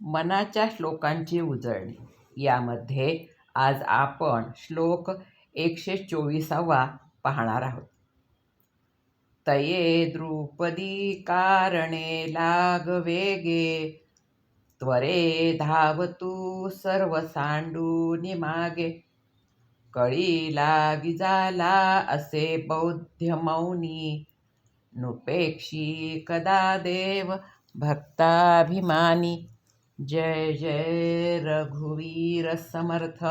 मनाच्या श्लोकांची उजळणी. यामध्ये आज आपण श्लोक एकशे चोवीसावा पाहणार आहोत. तये द्रुपदी कारणे लाग वेगे त्वरे धावतू सर्व सांडूनी मागे. कळी लागी झाला असे बौद्ध मौनी नुपेक्षी कदा देव भक्ताभिमानी. जय जय रघुवीर समर्थ.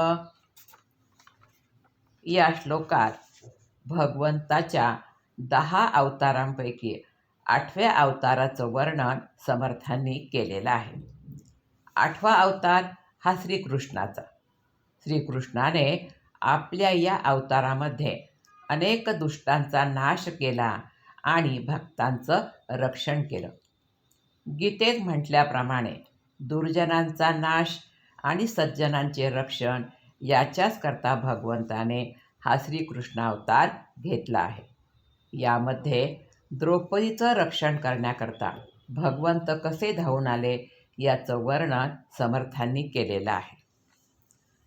या श्लोकात भगवंताच्या दहा अवतारांपैकी आठव्या अवताराचं वर्णन समर्थांनी केलेलं आहे. आठवा अवतार हा श्रीकृष्णाचा. श्रीकृष्णाने आपल्या या अवतारामध्ये अनेक दुष्टांचा नाश केला आणि भक्तांचं रक्षण केलं. गीतेत म्हटल्याप्रमाणे दुर्जनांचा नाश आणि सज्जनांचे रक्षण याच्याच करता भगवंताने हा श्रीकृष्ण अवतार घेतला आहे. यामध्ये द्रौपदीचं रक्षण करण्याकरता भगवंत कसे धावून आले याचं वर्णन समर्थांनी केलेलं आहे.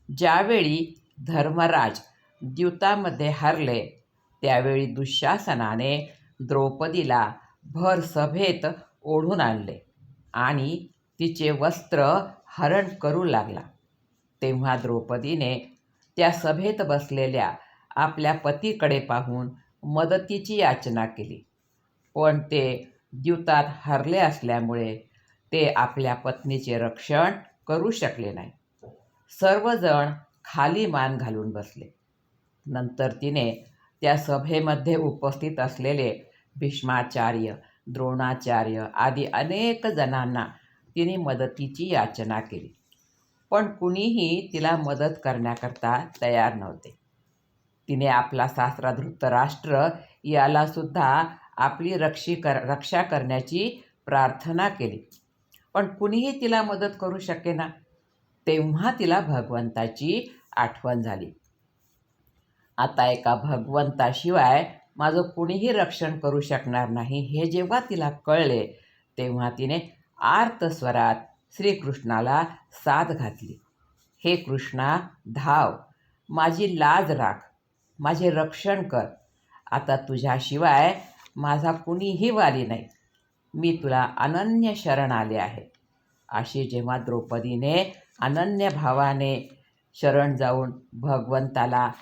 ज्यावेळी धर्मराज द्यूतामध्ये हरले त्यावेळी दुःशासनाने द्रौपदीला भर सभेत ओढून आणले आणि तिचे वस्त्र हरण करू लागला. तेव्हा द्रौपदीने त्या सभेत बसलेल्या आपल्या पतीकडे पाहून मदतीची याचना केली. पण ते द्यूतात हरले असल्यामुळे ते आपल्या पत्नीचे रक्षण करू शकले नाही. सर्वजण खाली मान घालून बसले. नंतर तिने त्या सभेमध्ये उपस्थित असलेले भीष्माचार्य द्रोणाचार्य आदी अनेक जणांना तिने मदतीची याचना केली. पण कुणीही तिला मदत करण्याकरता तयार नव्हते. तिने आपला सासरा धृतराष्ट्र याला सुद्धा आपली रक्षी कर रक्षा करण्याची प्रार्थना केली. पण कुणीही तिला मदत करू शकेना तेव्हा तिला भगवंताची आठवण झाली. आता एका भगवंताशिवाय माझं कुणीही रक्षण करू शकणार नाही हे जेव्हा तिला कळले तेव्हा तिने आर्तस्वरात श्रीकृष्णाला साथ घातली. हे कृष्णा धाव. माझी लाज राख. माझे रक्षण कर. आता तुझ्याशिवाय माझा कुणीही वाली नाही. मी तुला अनन्य शरण आले आहे. अशी जेव्हा द्रौपदीने अनन्य भावाने शरण जाऊन भगवंताला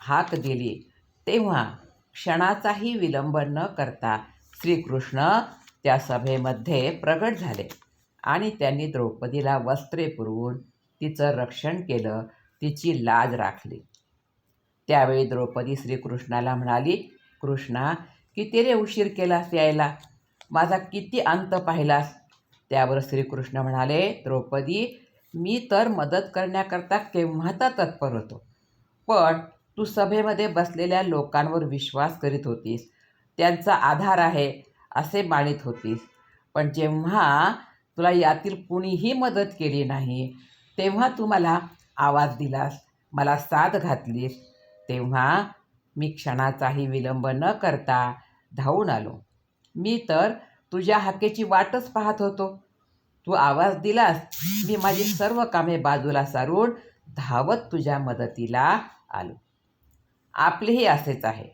हाक दिली तेव्हा क्षणाचाही विलंब न करता श्रीकृष्ण त्या सभेमध्ये प्रगट झाले आणि त्यांनी द्रौपदीला वस्त्रे पुरवून तिचं रक्षण केलं तिची लाज राखली. त्यावेळी द्रौपदी श्रीकृष्णाला म्हणाली कृष्णा किती रे उशीर केलास यायला? माझा किती अंत पाहिलास? त्यावर श्रीकृष्ण म्हणाले द्रौपदी मी तर मदत करण्याकरता केव्हाचा तत्पर होतो. पण तू सभेमध्ये बसलेल्या लोकांवर विश्वास करीत होतीस. त्यांचा आधार आहे. असे मानित होतीस. पण जेव्हा तुला यातील कुणीही मदत केली नाही तेव्हा तू मला आवाज दिलास मला साथ घातलीस. तेव्हा मी क्षणाचाही विलंब न करता धावून आलो. मी तर तुझ्या हाकेची वाटच पाहत होतो. तू आवाज दिलास मी माझी सर्व कामे बाजूला सारून धावत तुझ्या मदतीला आलो. आपलेही असेच आहे.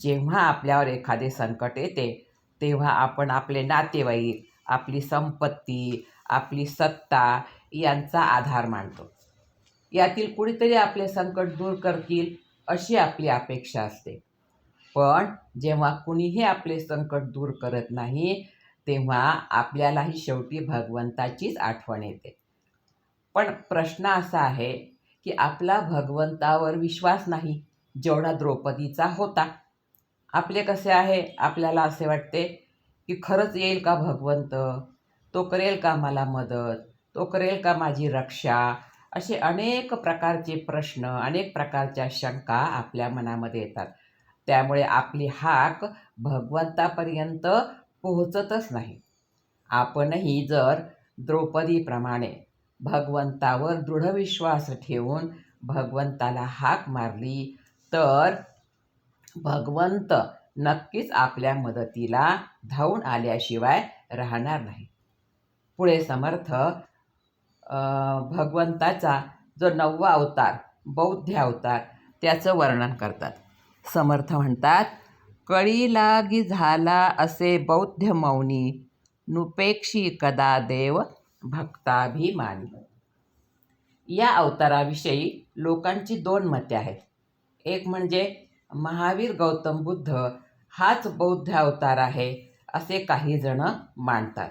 जेव्हा आपल्यावर एखादे संकट येते तेव्हा आपण आपले नातेवाईक आपली संपत्ती आपली सत्ता यांचा आधार मानतो. यातील कुणीतरी आपले संकट दूर करतील अशी आपली अपेक्षा असते. पण जेव्हा कुणीही आपले संकट दूर करत नाही तेव्हा आपल्यालाही शेवटी भगवंताचीच आठवण येते. पण प्रश्न असा आहे की आपला भगवंतावर विश्वास नाही जेवढा द्रौपदीचा होता. आपले कसे आहे? आपल्याला असे वाटते की खरंच येईल का भगवंत? तो करेल का मला मदत? तो करेल का माझी रक्षा? असे अनेक प्रकारचे प्रश्न अनेक प्रकारच्या शंका आपल्या मनामध्ये येतात. त्यामुळे आपली हाक भगवंतापर्यंत पोहोचतच नाही. आपणही जर द्रौपदीप्रमाणे भगवंतावर दृढ विश्वास ठेवून भगवंताला हाक मारली तर भगवंत नक्कीच आपल्या मदतीला धावून आल्याशिवाय राहणार नाही. पुढे समर्थ भगवंताचा जो नववा अवतार बौद्ध अवतार त्याचं वर्णन करतात. समर्थ म्हणतात कळी लागी झाला असे बौद्ध मौनी नुपेक्षी कदा देव भक्ताभिमानी. या अवताराविषयी लोकांची दोन मते आहेत. एक म्हणजे महावीर गौतम बुद्ध हाच बौद्ध अवतार आहे असे काही जण मानतात.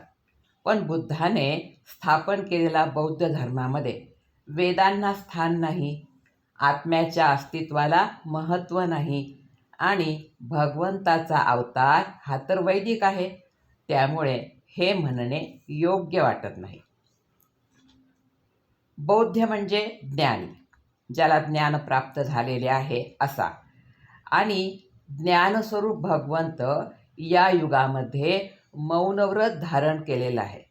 पण बुद्धाने स्थापन केलेला बौद्ध धर्मामध्ये वेदांना स्थान नाही आत्म्याच्या अस्तित्वाला महत्त्व नाही आणि भगवंताचा अवतार हा तर वैदिक आहे त्यामुळे हे म्हणणे योग्य वाटत नाही. बौद्ध म्हणजे ज्ञानी ज्याला ज्ञान प्राप्त झालेले आहे असा आणि ज्ञानस्वरूप भगवंत या युगामध्ये मौनव्रत धारण केलेलं आहे.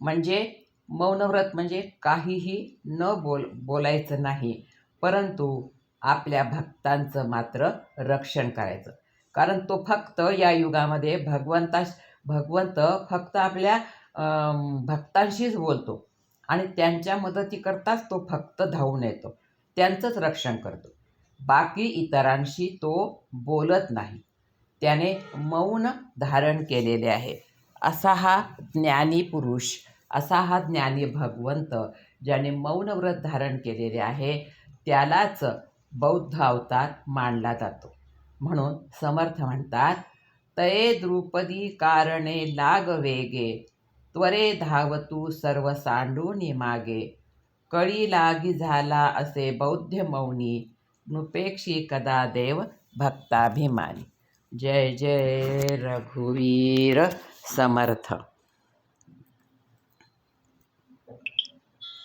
म्हणजे मौनव्रत म्हणजे काहीही न बोल बोलायचं नाही परंतु आपल्या भक्तांचं मात्र रक्षण करायचं. कारण तो फक्त या युगामध्ये भगवंता भगवंत फक्त आपल्या भक्तांशीच बोलतो आणि त्यांच्या मदतीकरताच तो फक्त धावून येतो. त्यांचंच रक्षण करतो. बाकी इतरांशी तो बोलत नाही. त्याने मौन धारण केलेले आहे. असा हा ज्ञानी पुरुष असा हा ज्ञानी भगवंत ज्याने मौनव्रत धारण केलेले आहे त्यालाच बौद्ध अवतार मानला जातो. म्हणून समर्थ म्हणतात तये द्रुपदी कारणे लाग वेगे त्वरे धावतू सर्व सांडूनी मागे. कळी लागी झाला असे बौद्ध मौनी नृपेक्षी कदा देव भक्ताभिमानी। जय जय रघुवीर समर्थ।